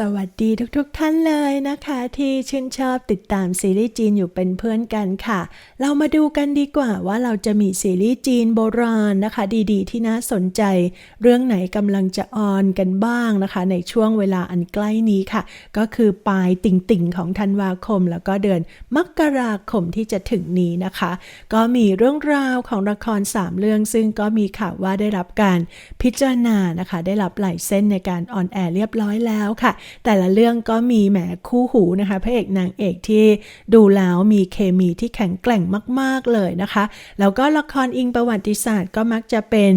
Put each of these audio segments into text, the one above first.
สวัสดีทุกๆทท่านเลยนะคะ ที่ชื่นชอบติดตามซีรีส์จีนอยู่เป็นเพื่อนกันค่ะ เรามาดูกันดีกว่าว่าเราจะมีซีรีส์จีนโบราณนะคะ ดีๆ ที่น่าสนใจ เรื่องไหนกำลังจะออนกันบ้างนะคะ ในช่วงเวลาอันใกล้นี้ค่ะ ก็คือปลายติ่งๆของธันวาคม แล้วก็เดือนมกราคมที่จะถึงนี้นะคะ ก็มีเรื่องราวของละครสามเรื่อง ซึ่งก็มีข่าวว่าได้รับการพิจารณานะคะ ได้รับไหลเส้นในการออนแอร์เรียบร้อยแล้วค่ะแต่ละเรื่องก็มีแหมคู่หูนะคะพระเอกนางเอกที่ดูแล้วมีเคมีที่แข็งแกร่งมาก ๆ เลยนะคะ แล้วก็ละครอิงประวัติศาสตร์ก็มักจะเป็น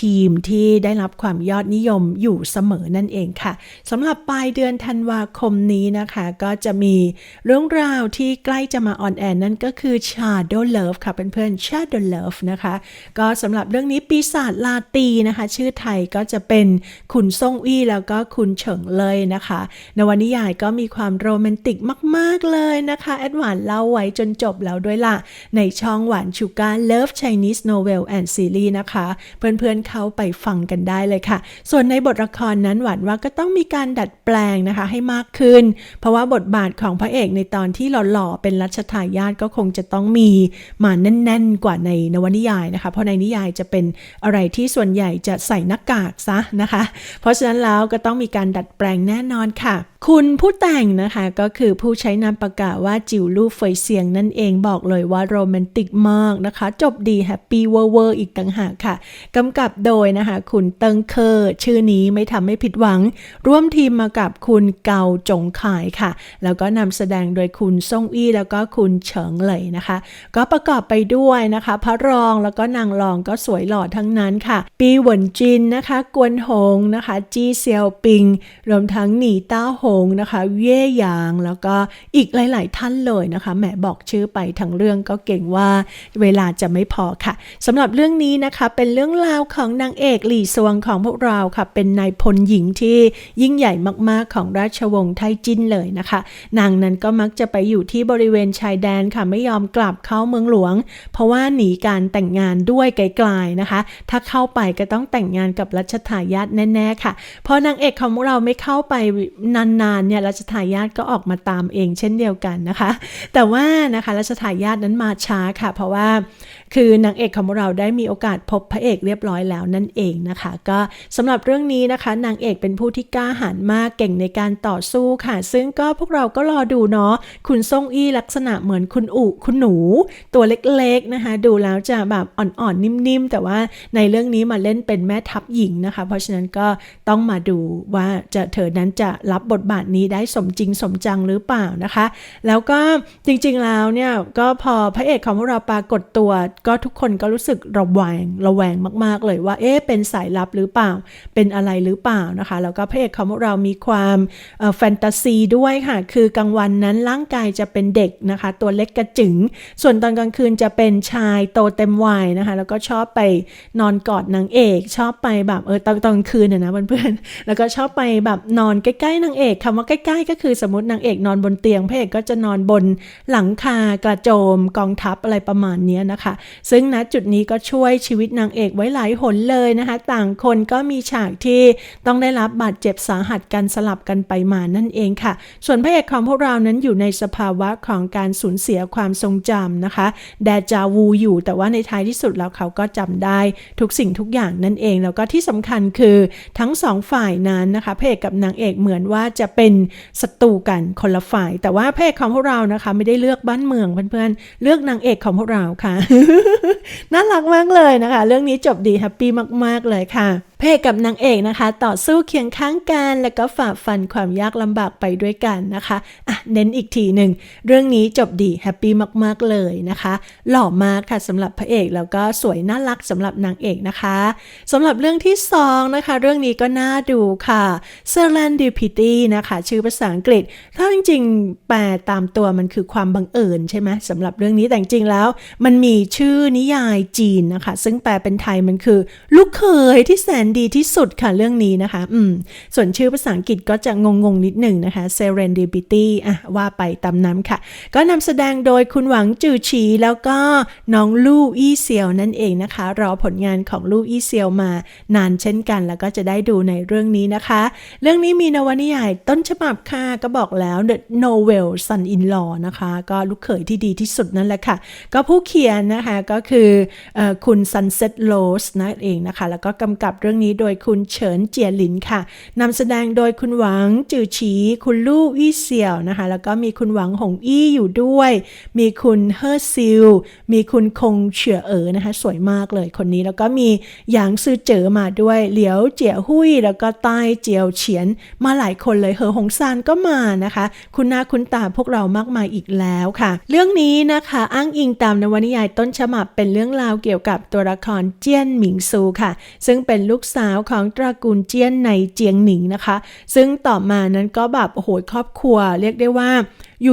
ทีมที่ได้รับความยอดนิยมอยู่เสมอนั่นเองค่ะสำหรับปลายเดือนธันวาคมนี้นะคะ ก็จะมีเรื่องราวที่ใกล้จะมาออนแอร์นั่นก็คือ Shadow Love ค่ะเพื่อนๆ Shadow Love นะคะ ก็สำหรับเรื่องนี้ปีศาจลาตีนะคะ ชื่อไทยก็จะเป็นคุณซ่งอี้แล้วก็คุณเฉิงเลยนะคะ นวนิยายก็มีความโรแมนติกมาก ๆ เลยนะคะ แอดวานเล่าไว้จนจบแล้วด้วยล่ะ ในช่องหวานชูการเลิฟ Chinese Novel and Series นะคะ เพื่อนๆเข้าไปฟังกันได้เลยค่ะ ส่วนในบทละครนั้นหวานว่าก็ต้องมีการดัดแปลงนะคะให้มากขึ้น เพราะว่าบทบาทของพระเอกในตอนที่หล่อๆเป็นรัชทายาทก็คงจะต้องมีมาแน่น ๆ กว่าในนวนิยายนะคะ เพราะในนิยายจะเป็นอะไรที่ส่วนใหญ่จะใส่หน้ากากซะนะคะ เพราะฉะนั้นแล้วก็ต้องมีการดัดแปลงแน่นอนค่ะ คุณผู้แต่งนะคะก็คือผู้ใช้นามปากกาว่าจิวลู่เฟยเซียงนั่นเองบอกเลยว่าโรแมนติกมากนะคะ จบดีแฮปปี้เวอร์เวอร์อีกต่างหากค่ะกำกับโดยนะคะ คุณเติงเคอร์ ชื่อนี้ไม่ทำให้ผิดหวัง ร่วมทีมมากับคุณเกาจงขายค่ะ แล้วก็นำแสดงโดยคุณซ่งอี้แล้วก็คุณเฉิงเลยนะคะ ก็ประกอบไปด้วยนะคะ พระรองแล้วก็นางรองก็สวยหล่อทั้งนั้นค่ะ ปีหวนจินนะคะ กวนหงนะคะ จีเซียวปิง รวมทั้งหนีต้าหงนะคะ เย่ยาง แล้วก็อีกหลาย ๆ ท่านเลยนะคะแหมบอกชื่อไปทั้งเรื่องก็เก่งว่าเวลาจะไม่พอค่ะสำหรับเรื่องนี้นะคะเป็นเรื่องราวของนางเอกหลี่ซวงของพวกเราค่ะ เป็นนายพลหญิงที่ยิ่งใหญ่มาก ๆ ของราชวงศ์ไทจินเลยนะคะ นางนั้นก็มักจะไปอยู่ที่บริเวณชายแดนค่ะไม่ยอมกลับเข้าเมืองหลวง เพราะว่าหนีการแต่งงานด้วยไกล ๆ นะคะ ถ้าเข้าไปก็ต้องแต่งงานกับรัชทายาทแน่ ๆ ค่ะ พอนางเอกของเราไม่เข้าไปนานเนี่ยรัชทายาทก็ออกมาตามเองเช่นเดียวกันนะคะ แต่ว่านะคะรัชทายาทนั้นมาช้าค่ะ เพราะว่าคือนางเอกของเราได้มีโอกาสพบพระเอกเรียบร้อยแล้วนั่นเองนะคะ ก็สำหรับเรื่องนี้นะคะ นางเอกเป็นผู้ที่กล้าหาญมากเก่งในการต่อสู้ค่ะ ซึ่งก็พวกเราก็รอดูเนาะคุณซ่งอี้ลักษณะเหมือนคุณอุคุณหนู ตัวเล็กๆนะคะ ดูแล้วจะแบบอ่อนๆนิ่มๆ แต่ว่าในเรื่องนี้มาเล่นเป็นแม่ทัพหญิงนะคะ เพราะฉะนั้นก็ต้องมาดูว่าจะเธอนั้นจะรับบทบาทนี้ได้สมจริงสมจังหรือเปล่านะคะ แล้วก็จริงๆแล้วเนี่ยก็พอพระเอกของพวกเราปรากฏตัว ก็ทุกคนก็รู้สึกระแวงระแวงมาก ๆ เลยว่าเอ๊ะเป็นสายลับหรือเปล่า เป็นอะไรหรือเปล่านะคะ แล้วก็พระเอกของพวกเรามีความแฟนตาซีด้วยค่ะ คือกลางวันนั้นร่างกายจะเป็นเด็กนะคะ ตัวเล็กกระจึง ส่วนตอนกลางคืนจะเป็นชายโตเต็มวัยนะคะ แล้วก็ชอบไปนอนกอดนางเอก ชอบไปแบบเออตอนตอนคืนเนี่ยนะเพื่อนๆแล้วก็ชอบไปแบบนอนใกล้ๆนางเอกคำว่าใกล้ ๆ ก็คือสมมตินางเอกนอนบนเตียงพระเอกก็จะนอนบนหลังคากระโจมกองทัพอะไรประมาณนี้นะคะ ซึ่งณจุดนี้ก็ช่วยชีวิตนางเอกไว้หลายหนเลยนะคะ ต่างคนก็มีฉากที่ต้องได้รับบาดเจ็บสาหัสกันสลับกันไปมานั่นเองค่ะ ส่วนพระเอกของพวกเรานั้นอยู่ในสภาวะของการสูญเสียความทรงจำนะคะ แดจาวูอยู่ แต่ว่าในท้ายที่สุดแล้วเขาก็จำได้ทุกสิ่งทุกอย่างนั่นเอง แล้วก็ที่สำคัญคือทั้งสองฝ่ายนั้นนะคะพระเอกกับนางเอกเหมือนว่าจะจะเป็นศัตรูกันคนละฝ่าย แต่ว่าพระเอกของพวกเรานะคะ ไม่ได้เลือกบ้านเมืองเพื่อนๆ เลือกนางเอกของพวกเราค่ะ น่ารักมากเลยนะคะ เรื่องนี้จบดีแฮปปี้มากๆเลยค่ะ พระเอกกับนางเอกนะคะ ต่อสู้เคียงข้างกัน แล้วก็ฝ่าฟันความยากลำบากไปด้วยกันนะคะอะเน้นอีกทีหนึ่งเรื่องนี้จบดีแฮปปี้มากๆเลยนะคะ หล่อมากค่ะสำหรับพระเอกแล้วก็สวยน่ารักสำหรับนางเอกนะคะสำหรับเรื่องที่2นะคะ เรื่องนี้ก็น่าดูค่ะ s e r a n d i p i t y นะคะชื่อภาษาอังกฤษ ถ้าจริงๆแปลตามตัวมันคือความบังเอิญใช่ไหมสำหรับเรื่องนี้แต่จริงแล้ว มันมีชื่อนิยายจีนนะคะ ซึ่งแปลเป็นไทยมันคือ ลูกเขยที่แสนดีที่สุดค่ะเรื่องนี้นะคะ อืม ส่วนชื่อภาษาอังกฤษก็จะงงๆนิดหนึ่งนะคะ Serendipity อะว่าไปตามน้ำค่ะ ก็นำแสดงโดยคุณหวังจือฉีแล้วก็น้องลู่อี้เซียวนั่นเองนะคะ รอผลงานของลู่อี้เซียวมานานเช่นกัน แล้วก็จะได้ดูในเรื่องนี้นะคะ เรื่องนี้มีนวนิยายต้นฉบับค่ะก็บอกแล้ว The Novel Son in Law นะคะ ก็ลูกเขยที่ดีที่สุดนั่นแหละค่ะ ก็ผู้เขียนนะคะก็คือออคุณ Sunset Rose นั่นเองนะคะ แล้วก็กำกับเรื่องนี้โดยคุณเฉินเจียหลินค่ะนำแสดงโดยคุณหวังจือฉี คุณลู่อี้เสี่ยวนะคะ แล้วก็มีคุณหวังหงอี้อยู่ด้วย มีคุณเฮอร์ซิล มีคุณคงเฉือเอ๋อนะคะ สวยมากเลยคนนี้แล้วก็มีหยางซือเจ๋อมาด้วย เหลียวเจียหุยแล้วก็ใต้เจียวเฉียน มาหลายคนเลยเหอหงซานก็มานะคะ คุณหน้าคุณตาพวกเรามากมายอีกแล้วค่ะ เรื่องนี้นะคะอ้างอิงตามนวนิยายต้นฉบับเป็นเรื่องราวเกี่ยวกับตัวละครเจี้ยนหมิงซูค่ะ ซึ่งเป็นลูกกสาวของตระกูลเจี้ยนในเจียงหนิงนะคะ ซึ่งต่อมานั้นก็แบบโอ้โหครอบครัว เรียกได้ว่า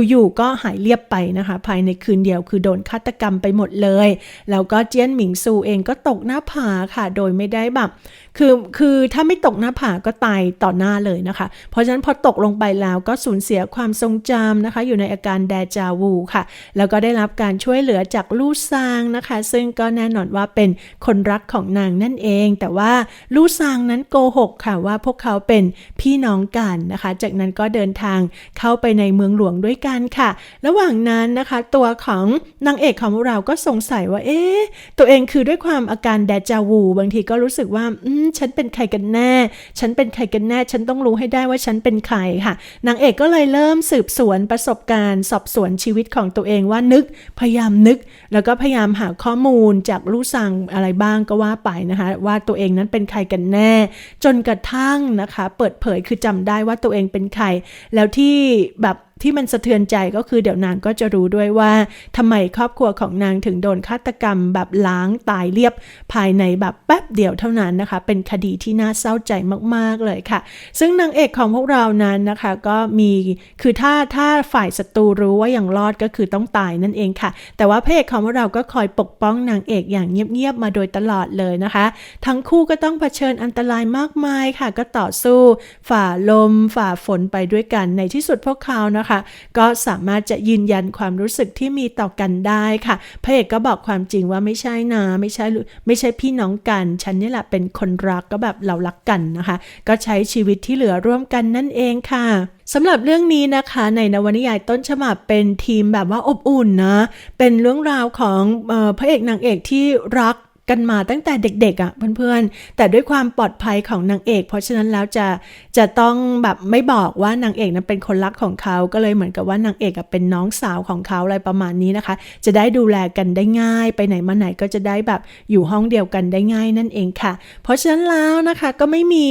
อยู่ๆก็หายเรียบไปนะคะ ภายในคืนเดียวคือโดนฆาตกรรมไปหมดเลย แล้วก็เจี้ยนหมิงซูเองก็ตกหน้าผาค่ะ โดยไม่ได้แบบคือคือถ้าไม่ตกหน้าผาก็ตายต่อหน้าเลยนะคะ เพราะฉะนั้นพอตกลงไปแล้วก็สูญเสียความทรงจำนะคะ อยู่ในอาการแดจาวูค่ะ แล้วก็ได้รับการช่วยเหลือจากลู่ซางนะคะ ซึ่งก็แน่นอนว่าเป็นคนรักของนางนั่นเอง แต่ว่าลู่ซางนั้นโกหกค่ะว่าพวกเขาเป็นพี่น้องกันนะคะ จากนั้นก็เดินทางเข้าไปในเมืองหลวงด้วยกันค่ะ ระหว่างนั้นนะคะ ตัวของนางเอกของเราก็สงสัยว่า เอ๊ะตัวเองคือด้วยความอาการแดจาวู บางทีก็รู้สึกว่า อืมฉันเป็นใครกันแน่ ฉันเป็นใครกันแน่ ฉันต้องรู้ให้ได้ว่าฉันเป็นใครค่ะนางเอกก็เลยเริ่มสืบสวนประสบการณ์สอบสวนชีวิตของตัวเองว่านึกพยายามนึก แล้วก็พยายามหาข้อมูลจากลู่ซังอะไรบ้างก็ว่าไปนะคะ ว่าตัวเองนั้นเป็นใครกันแน่ จนกระทั่งนะคะ เปิดเผยคือจำได้ว่าตัวเองเป็นใคร แล้วที่แบบ ที่มันสะเทือนใจก็คือเดี๋ยวนางก็จะรู้ด้วยว่าทำไมครอบครัวของนางถึงโดนฆาตกรรมแบบล้างตายเรียบภายในแบบแป๊บเดียวเท่านั้นนะคะ เป็นคดีที่น่าเศร้าใจมาก ๆ เลยค่ะ ซึ่งนางเอกของพวกเรานั้นนะคะก็มีคือถ้าถ้าฝ่ายศัตรูรู้ว่าอย่างรอดก็คือต้องตายนั่นเองค่ะ แต่ว่าพระเอกของพวกเราก็คอยปกป้องนางเอกอย่างเงียบ ๆ มาโดยตลอดเลยนะคะ ทั้งคู่ก็ต้องเผชิญอันตรายมากมายค่ะ ก็ต่อสู้ ฝ่าลม ฝ่าฝนไปด้วยกันในที่สุดพวกเขานะคะก็สามารถจะยืนยันความรู้สึกที่มีต่อกันได้ค่ะพระเอกก็บอกความจริงว่าไม่ใช่นะไม่ใช่ไม่ใช่พี่น้องกัน ฉันนี่แหละเป็นคนรักก็แบบเรารักกันนะคะ ก็ใช้ชีวิตที่เหลือร่วมกันนั่นเองค่ะสำหรับเรื่องนี้นะคะในนวนิยายต้นฉบับเป็นทีมแบบว่าอบอุ่นนะ เป็นเรื่องราวของออพระเอกนางเอกที่รัก กันมาตั้งแต่เด็กๆอะ่ะเพื่อนๆ แต่ด้วยความปลอดภัยของนางเอก เพราะฉะนั้นแล้วจะจะต้องแบบไม่บอกว่านางเอกนั้นเป็นคนรักของเขาก็เลยเหมือนกับว่านางเอกเป็นน้องสาวของเขาอะไรประมาณนี้นะคะ จะได้ดูแลกันได้ง่าย ไปไหนมาไหนก็จะได้แบบอยู่ห้องเดียวกันได้ง่ายนั่นเองค่ะ เพราะฉะนั้นแล้วนะคะก็ไม่มี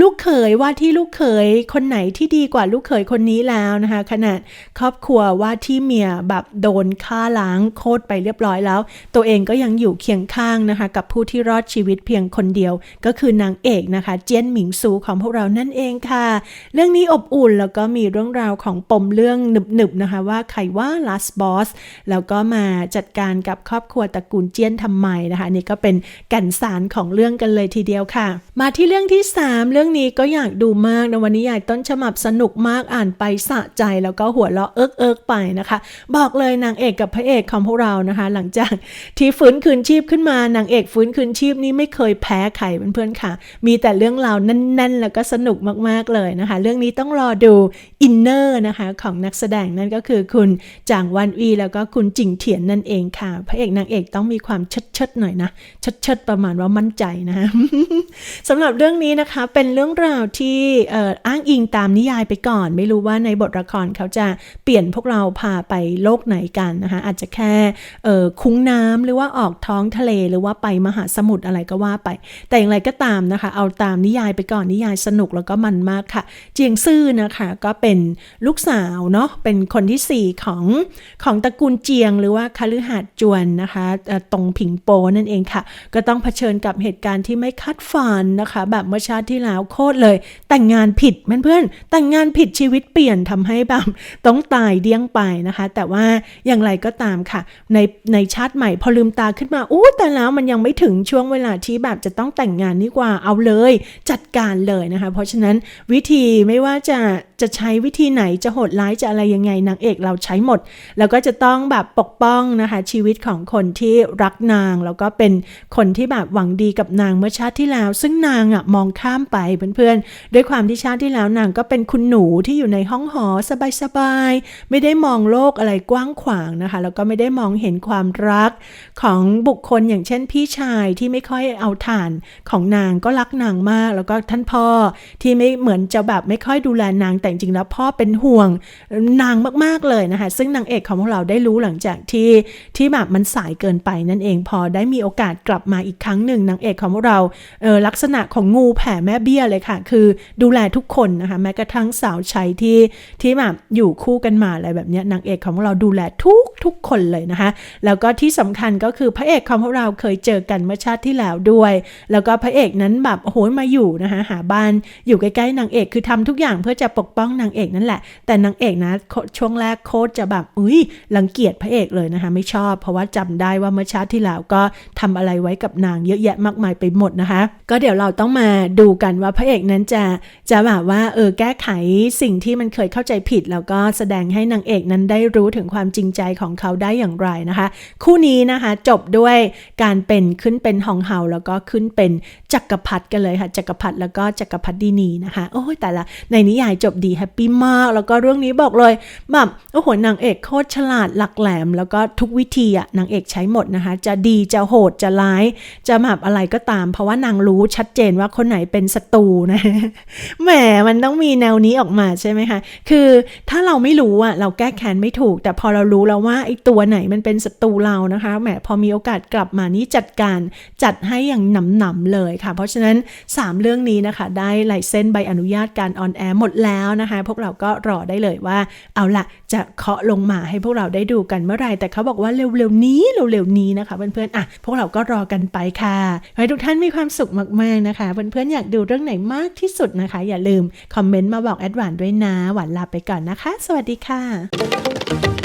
ลูกเขยว่าที่ลูกเขยคนไหนที่ดีกว่าลูกเขยคนนี้แล้วนะคะ ขนาดครอบครัวว่าที่เมียแบบโดนฆ่าล้างโคตรไปเรียบร้อยแล้ว ตัวเองก็ยังอยู่เคียงข้างนะคะกับผู้ที่รอดชีวิตเพียงคนเดียว ก็คือนางเอกนะคะ เจียนหมิงซูของพวกเรานั่นเองค่ะ เรื่องนี้อบอุ่นแล้วก็มีเรื่องราวของปมเรื่องหนึบๆนะคะว่าใครว่า last boss แล้วก็มาจัดการกับครอบครัวตระกูลเจียนทำไมนะคะนี่ก็เป็นกันสารของเรื่องกันเลยทีเดียวค่ะ มาที่เรื่องที่ 3 เรื่องนี้ก็อยากดูมากนะวันนี้ยายต้นฉบับสนุกมากอ่านไปสะใจแล้วก็หัวเราะเอิกเอิกไปนะคะ บอกเลยนางเอกกับพระเอกของพวกเรานะคะ หลังจากที่ฟื้นคืนชีพขึ้นมานางเอกฟื้นคืนชีพนี้ไม่เคยแพ้ใครเพื่อนๆค่ะ มีแต่เรื่องราวแน่นๆ แล้วก็สนุกมากๆเลยนะคะ เรื่องนี้ต้องรอดูอินเนอร์นะคะของนักแสดงนั่นก็คือคุณจางวันวีแล้วก็คุณจิงเถียนนั่นเองค่ะ พระเอกนางเอกต้องมีความเชิดๆหน่อยนะเชิดๆประมาณว่ามั่นใจนะะสำหรับเรื่องนี้นะคะเป็นเรื่องราวที่อ้างอิงตามนิยายไปก่อน ไม่รู้ว่าในบทละครเขาจะเปลี่ยนพวกเราพาไปโลกไหนกันนะคะอาจจะแค่คุ้งน้ำหรือว่าออกท้องทะเลหรือว่าไปมหาสมุทรอะไรก็ว่าไป แต่อย่างไรก็ตามนะคะ เอาตามนิยายไปก่อนนิยายสนุกแล้วก็มันมากค่ะ เจียงซื่อนะคะก็เป็นลูกสาวเนาะเป็นคนที่ 4 ของของตระกูลเจียง หรือว่าคฤหาสน์จวนนะคะตรงผิงโปนั่นเองค่ะ ก็ต้องเผชิญกับเหตุการณ์ที่ไม่คาดฝันนะคะ แบบเมื่อชาติที่แล้วโคตรเลย แต่งงานผิดเพื่อนๆแต่งงานผิดชีวิตเปลี่ยนทำให้แบบต้องตายเดี้ยงไปนะคะ แต่ว่าอย่างไรก็ตามค่ะ ในในชาติใหม่พอลืมตาขึ้นมาอู้แต่แล้วมันยังไม่ถึงช่วงเวลาที่แบบจะต้องแต่งงานนี่กว่าเอาเลยจัดการเลยนะคะ เพราะฉะนั้นวิธีไม่ว่าจะจะใช้วิธีไหนจะโหดร้ายจะอะไรยังไงนางเอกเราใช้หมด แล้วก็จะต้องแบบปกป้องนะคะชีวิตของคนที่รักนาง แล้วก็เป็นคนที่แบบหวังดีกับนางเมื่อชาติที่แล้ว ซึ่งนางอะมองข้ามไปเพื่อนๆด้วยความที่ชาติที่แล้วนางก็เป็นคุณหนูที่อยู่ในห้องหอสบายๆไม่ได้มองโลกอะไรกว้างขวางนะคะ แล้วก็ไม่ได้มองเห็นความรักของบุคคลอย่างเช่นพี่ชายที่ไม่ค่อยเอาฐานของนางก็รักนางมาก แล้วก็ท่านพ่อที่ไม่เหมือนจะแบบไม่ค่อยดูแลนางแต่จริงๆแล้วพ่อเป็นห่วงนางมากๆเลยนะคะซึ่งนางเอกของพวกเราได้รู้หลังจากที่ที่แบบมันสายเกินไปนั่นเองพอได้มีโอกาสกลับมาอีกครั้งหนึ่งนางเอกของพวกเราเออลักษณะของงูแผ่แม่เบี้ยเลยค่ะ คือดูแลทุกคนนะคะแม้กระทั่งสาวใช้ที่ที่แบบอยู่คู่กันมาอะไรแบบนี้นางเอกของพวกเราดูแลทุกทุกคนเลยนะคะแล้วก็ที่สำคัญก็คือพระเอกของพวกเราเคยเจอกันเมื่อชาติที่แล้วด้วย แล้วก็พระเอกนั้นแบบโอ้โหมาอยู่นะคะหาบ้านอยู่ใกล้ๆนางเอกคือทำทุกอย่างเพื่อจะปกป้องนางเอกนั่นแหละ แต่นางเอกนะช่วงแรกโคตรจะแบบอุ้ยรังเกียจพระเอกเลยนะคะไม่ชอบ เพราะว่าจำได้ว่าเมื่อชาติที่แล้วก็ทำอะไรไว้กับนางเยอะแยะมากมายไปหมดนะคะ ก็เดี๋ยวเราต้องมาดูกันว่าพระเอกนั้นจะจะแบบว่าเออแก้ไขสิ่งที่มันเคยเข้าใจผิด แล้วก็แสดงให้นางเอกนั้นได้รู้ถึงความจริงใจของเขาได้อย่างไรนะคะ คู่นี้นะคะจบด้วยการเป็นขึ้นเป็นหองเฮาแล้วก็ขึ้นเป็นจักรพรรดิกันเลยค่ะจักรพรรดิแล้วก็จักรพรรดินีนะคะโอ้ยแต่ละในนิยายจบดีแฮปปี้มาก แล้วก็เรื่องนี้บอกเลยแบบโอ้โหนางเอกโคตรฉลาดหลักแหลม แล้วก็ทุกวิธีอะนางเอกใช้หมดนะคะ จะดีจะโหดจะร้าย จะแบบอะไรก็ตาม เพราะว่านางรู้ชัดเจนว่าคนไหนเป็นศัตรูนะแหมมันต้องมีแนวนี้ออกมาใช่ไหมคะคือถ้าเราไม่รู้อะเราแก้แค้นไม่ถูก แต่พอเรารู้แล้วว่าไอ้ตัวไหนมันเป็นศัตรูเรานะคะแหมพอมีโอกาสกลับมานี่จัดการจัดให้อย่างหนำๆเลยค่ะ เพราะฉะนั้น 3 เรื่องนี้นะคะ ได้ไลเส้นใบอนุญาตการออนแอร์หมดแล้วนะคะ พวกเราก็รอได้เลยว่าเอาละจะเคาะลงมาให้พวกเราได้ดูกันเมื่อไหร่แต่เขาบอกว่าเร็วๆนี้เร็วๆนี้นะคะเพื่อนๆอะพวกเราก็รอกันไปค่ะให้ทุกท่านมีความสุขมากๆนะคะ เพื่อนๆอยากดูเรื่องไหนมากที่สุดนะคะ อย่าลืมคอมเมนต์มาบอกแอดวานด้วยนะหวานลาไปก่อนนะคะ สวัสดีค่ะ